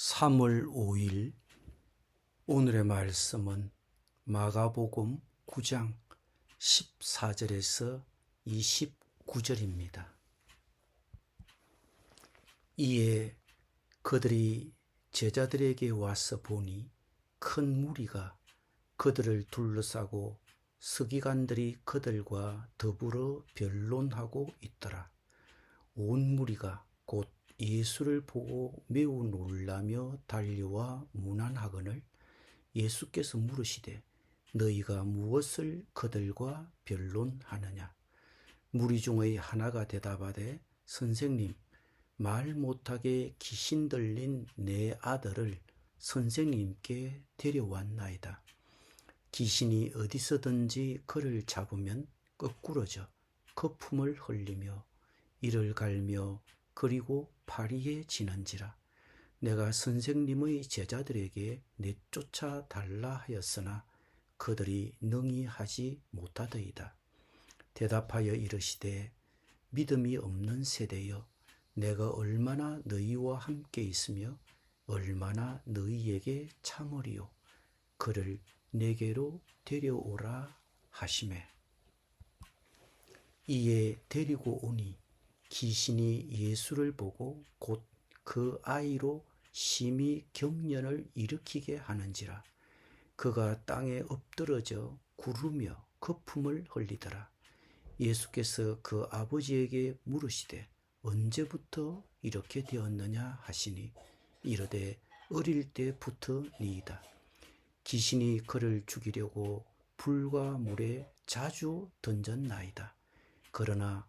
3월 5일 오늘의 말씀은 마가복음 9장 14절에서 29절입니다. 이에 그들이 제자들에게 와서 보니 큰 무리가 그들을 둘러싸고 서기관들이 그들과 더불어 변론하고 있더라. 온 무리가 곧 예수를 보고 매우 놀라며 달려와 문안하거늘 예수께서 물으시되 너희가 무엇을 그들과 변론하느냐 무리 중의 하나가 대답하되 선생님 말 못하게 귀신 들린 내 아들을 선생님께 데려왔나이다. 귀신이 어디서든지 그를 잡으면 거꾸러져 거품을 흘리며 이를 갈며 그리고 파리에 지는지라 내가 선생님의 제자들에게 내쫓아 달라 하였으나 그들이 능히 하지 못하더이다. 대답하여 이르시되 믿음이 없는 세대여 내가 얼마나 너희와 함께 있으며 얼마나 너희에게 참으리요 그를 내게로 데려오라 하심에 이에 데리고 오니 귀신이 예수를 보고 곧 그 아이로 심히 경련을 일으키게 하는지라. 그가 땅에 엎드러져 구르며 거품을 흘리더라. 예수께서 그 아버지에게 물으시되 언제부터 이렇게 되었느냐 하시니 이르되 어릴 때부터 니이다. 귀신이 그를 죽이려고 불과 물에 자주 던졌나이다. 그러나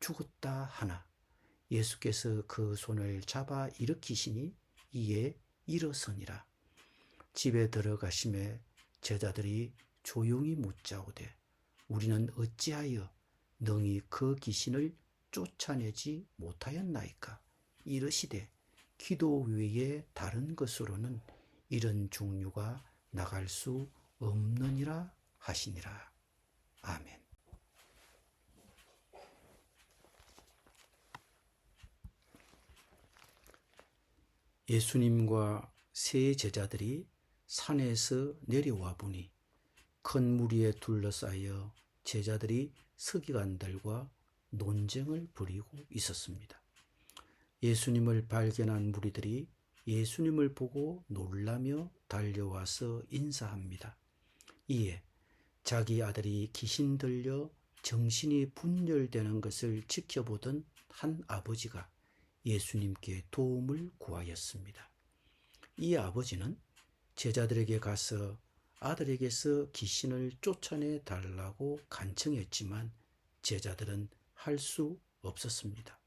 죽었다 하나 예수께서 그 손을 잡아 일으키시니 이에 일어서니라. 집에 들어가심에 제자들이 조용히 묻자오되 우리는 어찌하여 능히 그 귀신을 쫓아내지 못하였나이까 이르시되 기도 외에 다른 것으로는 이런 종류가 나갈 수 없느니라 하시니라. 아멘. 예수님과 세 제자들이 산에서 내려와 보니 큰 무리에 둘러싸여 제자들이 서기관들과 논쟁을 벌이고 있었습니다. 예수님을 발견한 무리들이 예수님을 보고 놀라며 달려와서 인사합니다. 이에 자기 아들이 귀신 들려 정신이 분열되는 것을 지켜보던 한 아버지가 예수님께 도움을 구하였습니다. 이 아버지는 제자들에게 가서 아들에게서 귀신을 쫓아내 달라고 간청했지만 제자들은 할 수 없었습니다.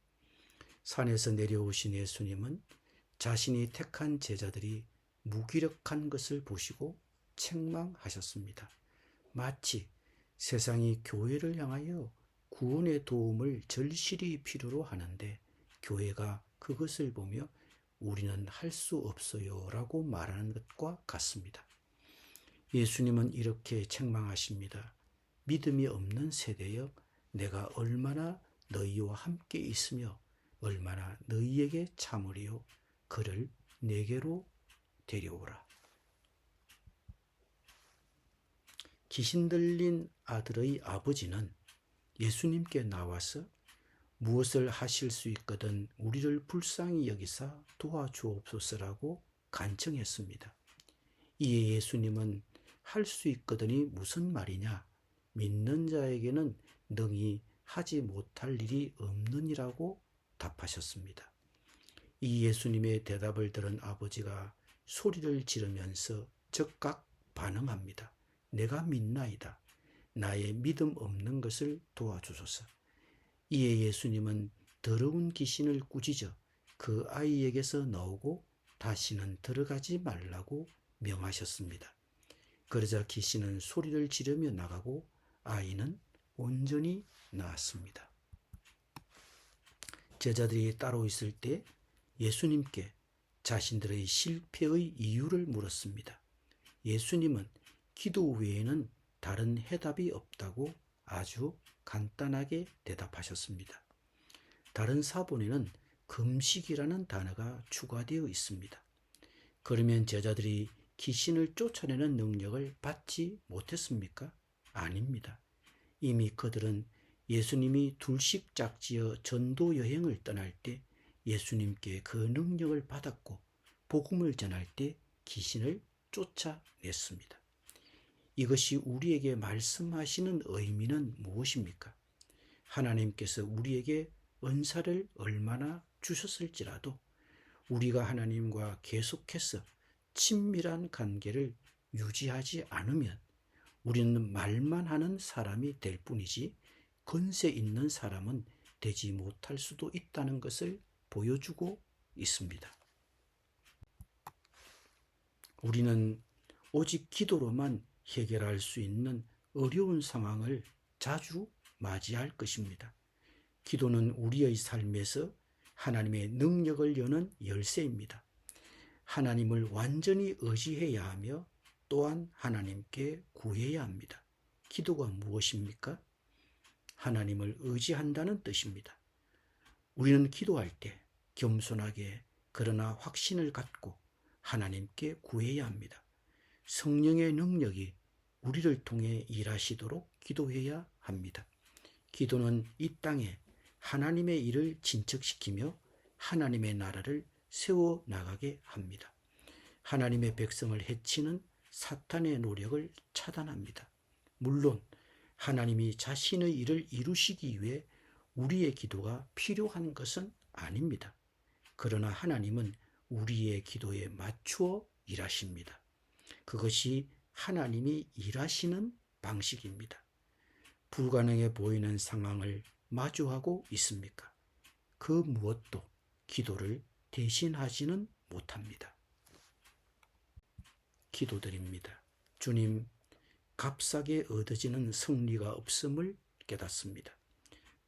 산에서 내려오신 예수님은 자신이 택한 제자들이 무기력한 것을 보시고 책망하셨습니다. 마치 세상이 교회를 향하여 구원의 도움을 절실히 필요로 하는데 교회가 그것을 보며 우리는 할 수 없어요 라고 말하는 것과 같습니다. 예수님은 이렇게 책망하십니다. 믿음이 없는 세대여 내가 얼마나 너희와 함께 있으며 얼마나 너희에게 참으리요 그를 내게로 데려오라. 귀신 들린 아들의 아버지는 예수님께 나와서 무엇을 하실 수 있거든 우리를 불쌍히 여기사 도와주옵소서라고 간청했습니다. 이에 예수님은 할 수 있거든이 무슨 말이냐? 믿는 자에게는 능히 하지 못할 일이 없느니라고 답하셨습니다. 이 예수님의 대답을 들은 아버지가 소리를 지르면서 즉각 반응합니다. 내가 믿나이다. 나의 믿음 없는 것을 도와주소서. 이에 예수님은 더러운 귀신을 꾸짖어 그 아이에게서 나오고 다시는 들어가지 말라고 명하셨습니다. 그러자 귀신은 소리를 지르며 나가고 아이는 온전히 나았습니다. 제자들이 따로 있을 때 예수님께 자신들의 실패의 이유를 물었습니다. 예수님은 기도 외에는 다른 해답이 없다고 아주 간단하게 대답하셨습니다. 다른 사본에는 금식이라는 단어가 추가되어 있습니다. 그러면 제자들이 귀신을 쫓아내는 능력을 받지 못했습니까? 아닙니다. 이미 그들은 예수님이 둘씩 짝지어 전도 여행을 떠날 때 예수님께 그 능력을 받았고 복음을 전할 때 귀신을 쫓아냈습니다. 이것이 우리에게 말씀하시는 의미는 무엇입니까? 하나님께서 우리에게 은사를 얼마나 주셨을지라도 우리가 하나님과 계속해서 친밀한 관계를 유지하지 않으면 우리는 말만 하는 사람이 될 뿐이지 근세 있는 사람은 되지 못할 수도 있다는 것을 보여주고 있습니다. 우리는 오직 기도로만 해결할 수 있는 어려운 상황을 자주 맞이할 것입니다. 기도는 우리의 삶에서 하나님의 능력을 여는 열쇠입니다. 하나님을 완전히 의지해야 하며 또한 하나님께 구해야 합니다. 기도가 무엇입니까? 하나님을 의지한다는 뜻입니다. 우리는 기도할 때 겸손하게 그러나 확신을 갖고 하나님께 구해야 합니다. 성령의 능력이 우리를 통해 일하시도록 기도해야 합니다. 기도는 이 땅에 하나님의 일을 진척시키며 하나님의 나라를 세워 나가게 합니다. 하나님의 백성을 해치는 사탄의 노력을 차단합니다. 물론 하나님이 자신의 일을 이루시기 위해 우리의 기도가 필요한 것은 아닙니다. 그러나 하나님은 우리의 기도에 맞추어 일하십니다. 그것이 하나님이 일하시는 방식입니다. 불가능해 보이는 상황을 마주하고 있습니까? 그 무엇도 기도를 대신하지는 못합니다. 기도드립니다. 주님, 값싸게 얻어지는 승리가 없음을 깨닫습니다.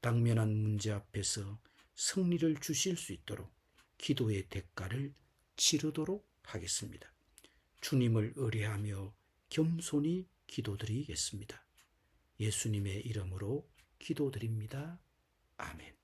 당면한 문제 앞에서 승리를 주실 수 있도록 기도의 대가를 치르도록 하겠습니다. 주님을 의뢰하며 겸손히 기도드리겠습니다. 예수님의 이름으로 기도드립니다. 아멘.